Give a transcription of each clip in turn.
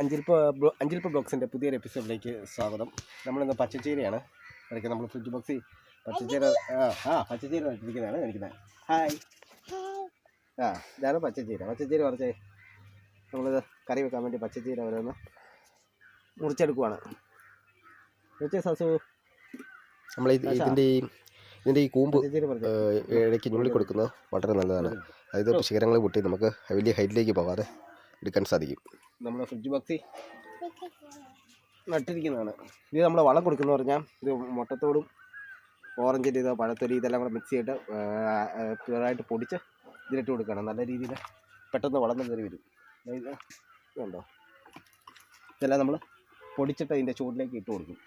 അഞ്ചിൽപ്പ blow അഞ്ചിൽപ്പ ബ്ലോഗ്സിന്റെ പുതിയൊരു എപ്പിസോഡിലേക്ക് സ്വാഗതം. നമ്മളിന്ന് പച്ചച്ചീരയാണ്. ഇടയ്ക്ക് നമ്മൾ ഫ്രിഡ്ജ് ബോക്സിൽ പച്ചച്ചീര ആ പച്ചച്ചീര നട്ടിരിക്കുന്നതാണ് കാണിക്കുന്നത് ഹായ്. ആ ഇതാണ് പച്ചച്ചീര. പച്ചച്ചീര കുറച്ച് നമ്മളിത് കറി വെക്കാൻ വേണ്ടി പച്ചച്ചീര ഓരോന്ന് മുറിച്ചെടുക്കുവാണ്. വെച്ചേ സസു. നമ്മൾ ഇതിന്റെ ഈ ഇതിന്റെ ഈ കൂമ്പ് ഇടയ്ക്ക് ഞുള്ളി കൊടുക്കുന്നത് വളരെ നല്ലതാണ്. അതായത് ശിഖരങ്ങൾ പൊട്ടി നമുക്ക് വലിയ ഹൈറ്റിലേക്ക് പോകാതെ എടുക്കാൻ സാധിക്കും. നമ്മുടെ ഫ്രിഡ്ജ് ഭക്തി നട്ടിരിക്കുന്നതാണ്. ഇത് നമ്മൾ വളം കൊടുക്കുന്ന പറഞ്ഞാൽ ഇത് മുട്ടത്തോടും ഓറഞ്ചിന്റെ ഇത് പഴത്തൊലി ഇതെല്ലാം കൂടെ മിക്സ് ചെയ്തിട്ട് പ്യുവറായിട്ട് പൊടിച്ച് ഇതിലിട്ട് കൊടുക്കണം നല്ല രീതിയിൽ പെട്ടെന്ന് വളർന്നു കയറി വരും. ഇതുണ്ടോ? ഇതെല്ലാം നമ്മൾ പൊടിച്ചിട്ട് അതിന്റെ ചൂടിലേക്ക് ഇട്ട് കൊടുക്കും.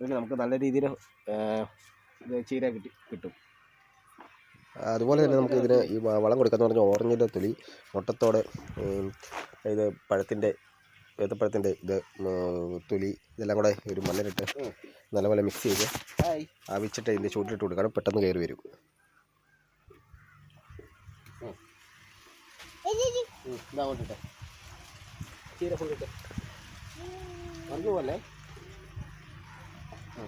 അതിന് നമുക്ക് നല്ല രീതിയിൽ ഇത് ചീര കിട്ടും. അതുപോലെ തന്നെ നമുക്ക് ഇതിന് ഈ വളം കൊടുക്കാന്ന് പറഞ്ഞാൽ ഓറഞ്ചിന്റെ തൊലി മുട്ടത്തോട് ഇത് പഴത്തിന്റെ ഏത്തപ്പഴത്തിന്റെ ഇത് തൊലി ഇതെല്ലാം കൂടെ ഒരു മണ്ണിലിട്ട് നല്ലപോലെ മിക്സ് ചെയ്ത് ആവിച്ചിട്ട് ഇതിന്റെ ചൂട്ടിലിട്ട് കൊടുക്കണം. പെട്ടെന്ന് കയറി വരും. ചീര കൊണ്ടിട്ടെ മറന്നു പോലെ ആ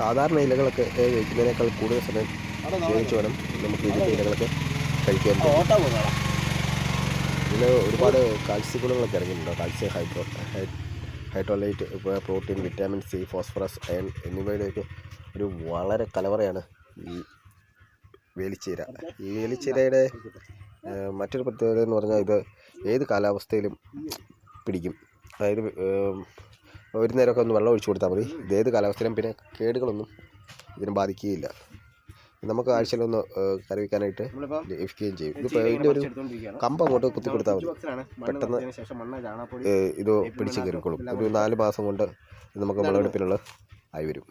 സാധാരണ ഇലകളൊക്കെ കഴിക്കുന്നതിനേക്കാൾ കൂടുതൽ സമയം ഉപയോഗിച്ച് വേണം നമുക്ക് ഇതിന്റെ ഇലകളൊക്കെ കഴിക്കാൻ ഇതിൽ ഒരുപാട് കാൽസ്യ ഗുണങ്ങളൊക്കെ ഇറങ്ങിയിട്ടുണ്ട്. Calcium hydro hydrolyte protein vitamin C phosphorus iron എന്നിവയുടെയൊക്കെ ഒരു വളരെ കലവറയാണ് ഈ വേലിച്ചീര. ഈ വേലിച്ചീരയുടെ മറ്റൊരു പ്രത്യേകത എന്ന് പറഞ്ഞാൽ ഇത് ഏത് കാലാവസ്ഥയിലും പിടിക്കും. അതായത് ഒരു നേരമൊക്കെ ഒന്ന് വെള്ളം ഒഴിച്ചു കൊടുത്താൽ മതി. ഇതേത് കാലാവസ്ഥയിലും പിന്നെ കേടുകളൊന്നും ഇതിനെ ബാധിക്കുകയില്ല. നമുക്ക് ആഴ്ചയിലൊന്ന് കറി വയ്ക്കാനായിട്ട് ലഭിക്കുകയും ചെയ്യും. ഇതിപ്പോൾ ഇതിന്റെ ഒരു കമ്പ് അങ്ങോട്ട് കുത്തി കൊടുത്താൽ മതി പെട്ടെന്ന് ഇത് പിടിച്ച് കയറിക്കോളും. ഒരു നാല് മാസം കൊണ്ട് നമുക്ക് വിളവെടുപ്പിനുള്ള ആയി വരും.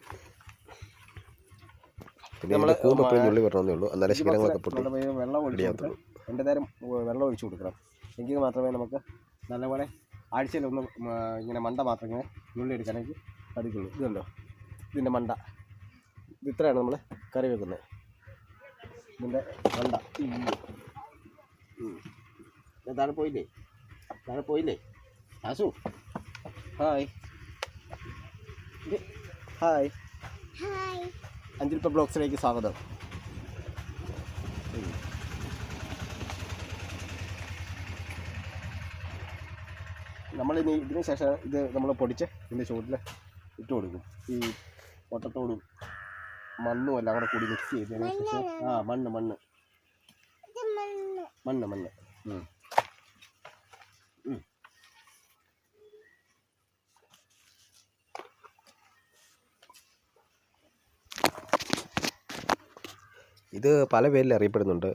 പിന്നെ നമ്മൾ കൂമ്പ് എപ്പോഴും ഞുള്ളി വരണമെന്നേ ഉള്ളൂ. എന്നാലേ ശിഖരങ്ങളൊക്കെ പൊട്ടി വെള്ളം ഒഴിച്ചു റെഡിയാകത്തുള്ളൂ രണ്ട് നേരം വെള്ളം ഒഴിച്ചു കൊടുക്കണം. എങ്കിൽ മാത്രമേ നമുക്ക് നല്ലപോലെ ആഴ്ചയിലൊന്ന് ഒന്ന് ഇങ്ങനെ മണ്ട മാത്രം ഇങ്ങനെ ഉള്ളി എടുക്കാനെങ്കിൽ സാധിക്കുള്ളൂ ഇതുണ്ടോ ഇതിന്റെ മണ്ട. ഇത് ഇത്രയാണ് നമ്മൾ കറി വെക്കുന്നത്. ഇതിന്റെ മണ്ട. താഴെ പോയില്ലേ? താഴെ പോയില്ലേ? ആസു. ഹായ്. ഹായ്. അഞ്ചിൽപ്പ ബ്ലോഗ്സിലേക്ക് സ്വാഗതം. നമ്മൾ ഇനി ഇതിന് ശേഷം ഇത് നമ്മൾ പൊടിച്ച് ഇതിന്റെ ചുവട്ടിൽ ഇട്ട് കൊടുക്കും. ഈ മുട്ടത്തോടും മണ്ണും എല്ലാം കൂടെ കൂടി മിക്സ് ചെയ്തതിന് ശേഷം ആ മണ്ണ് മണ്ണ്. മണ്ണ്. മണ്ണ്. ഇത് പല പേരിൽ അറിയപ്പെടുന്നുണ്ട്.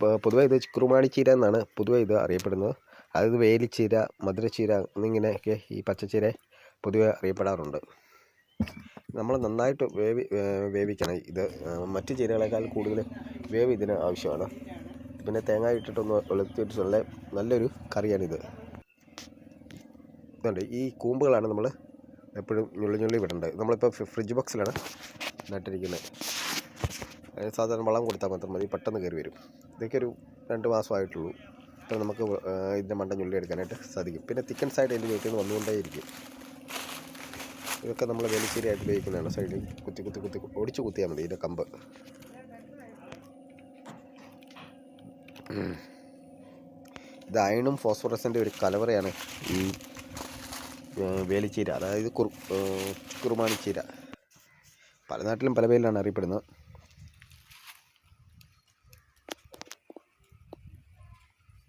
പൊതുവേ പൊതുവെ ഇത് കുറുമാണിച്ചീര എന്നാണ് പൊതുവെ ഇത് അറിയപ്പെടുന്നത്. അതായത് വേലിച്ചീര മധുരച്ചീര എന്നിങ്ങനെയൊക്കെ ഈ പച്ചച്ചീര പൊതുവെ അറിയപ്പെടാറുണ്ട്. നമ്മൾ നന്നായിട്ട് വേവി വേവിക്കണം. ഇത് മറ്റ് ചീരകളേക്കാൾ കൂടുതൽ വേവ് ഇതിന് ആവശ്യമാണ്. പിന്നെ തേങ്ങ ഇട്ടിട്ടൊന്ന് വെളുത്തിട്ടുള്ള നല്ല നല്ലൊരു കറിയാണിത്. ഇതുണ്ട്. ഈ കൂമ്പുകളാണ് നമ്മൾ എപ്പോഴും ഞുള്ളി ഞുള്ളി വിടേണ്ടത് നമ്മളിപ്പോൾ ഫ്രിഡ്ജ് ബോക്സിലാണ് നട്ടിരിക്കുന്നത്. സാധാരണ വളം കൊടുത്താൽ മാത്രം മതി. പെട്ടെന്ന് കയറി വരും. ഇതൊക്കെ ഒരു രണ്ട് മാസമായിട്ടുള്ളൂ. അപ്പോൾ നമുക്ക് ഇതിന്റെ മണ്ട ഞുള്ളി എടുക്കാനായിട്ട് സാധിക്കും. പിന്നെ തിക്കൻ സൈഡ് എന്റെ നിന്ന് വന്നുകൊണ്ടേയിരിക്കും ഇതൊക്കെ നമ്മൾ വേലിച്ചേരിയായിട്ട് ഉപയോഗിക്കുന്നതാണ് സൈഡിൽ കുത്തി കുത്തി കുത്തി ഒടിച്ച് കുത്തിയാൽ മതി ഇതിന്റെ കമ്പ്. ഇത് അയണും ഫോസ്ഫറസിന്റെ ഒരു കലവറയാണ് ഈ വേലിച്ചീര. അതായത് കുറു കുറുമാണിച്ചീര പല നാട്ടിലും പല പേരിലാണ് അറിയപ്പെടുന്നത്.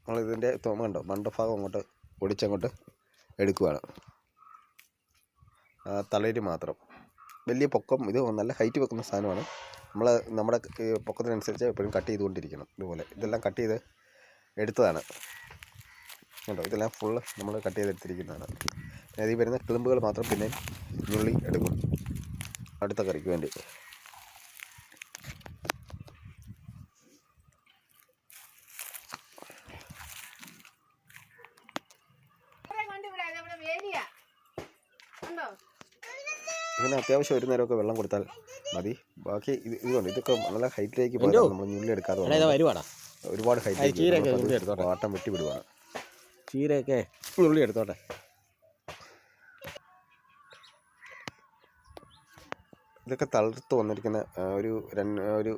നമ്മളിതിന്റെ കണ്ടോ? മണ്ടഭാഗം അങ്ങോട്ട് ഒടിച്ചങ്ങോട്ട് എടുക്കുകയാണ് തളരി മാത്രം. വലിയ പൊക്കം ഇത് നല്ല ഹൈറ്റ് വെക്കുന്ന സാധനമാണ്. നമ്മൾ നമ്മുടെ പൊക്കത്തിനനുസരിച്ച് എപ്പോഴും കട്ട് ചെയ്തുകൊണ്ടിരിക്കണം ഇതുപോലെ. ഇതെല്ലാം കട്ട് ചെയ്ത് എടുത്തതാണ്. കണ്ടോ? ഇതെല്ലാം ഫുൾ നമ്മൾ കട്ട് ചെയ്തെടുത്തിരിക്കുന്നതാണ്. അതിൽ വരുന്ന കിളിമ്പുകൾ മാത്രം പിന്നെ ഉള്ളി എടുക്കും. അടുത്ത കറിക്ക് വേണ്ടി ഇവിടെ കണ്ടിവിടെ നമ്മുടെ വേലിയാ കണ്ടോ ഇങ്ങനെ അത്യാവശ്യം ഒരു നേരമൊക്കെ വെള്ളം കൊടുത്താൽ മതി. ബാക്കി ഇത് ഇതുകൊണ്ട് ഇതൊക്കെ നല്ല ഹൈറ്റിലേക്ക്? പോയാൽ നമ്മൾ ഞുള്ളി എടുക്കാതെ ഒരുപാട് ഹൈറ്റിലേക്ക്. വാട്ടം വെട്ടി വിടുവാണ്. ചീരയൊക്കെ ഞുള്ളി എടുത്തോട്ടെ. ഇതൊക്കെ തളർത്ത് വന്നിരിക്കുന്ന ഒരു രണ്ട് ഒരു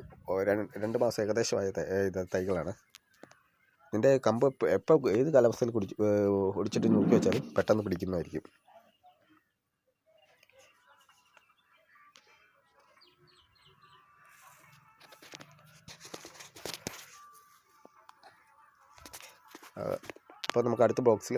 രണ്ട് മാസം ഏകദേശമായ ഇത് തൈകളാണ്. ഇതിന്റെ കമ്പ് എപ്പോൾ ഏത് കാലാവസ്ഥയിൽ കുടിച്ച് ഒടിച്ചിട്ട് നോക്കി വെച്ചാലും പെട്ടെന്ന് പിടിക്കുന്നതായിരിക്കും. അപ്പോൾ നമുക്ക് അടുത്ത ബോക്സിൽ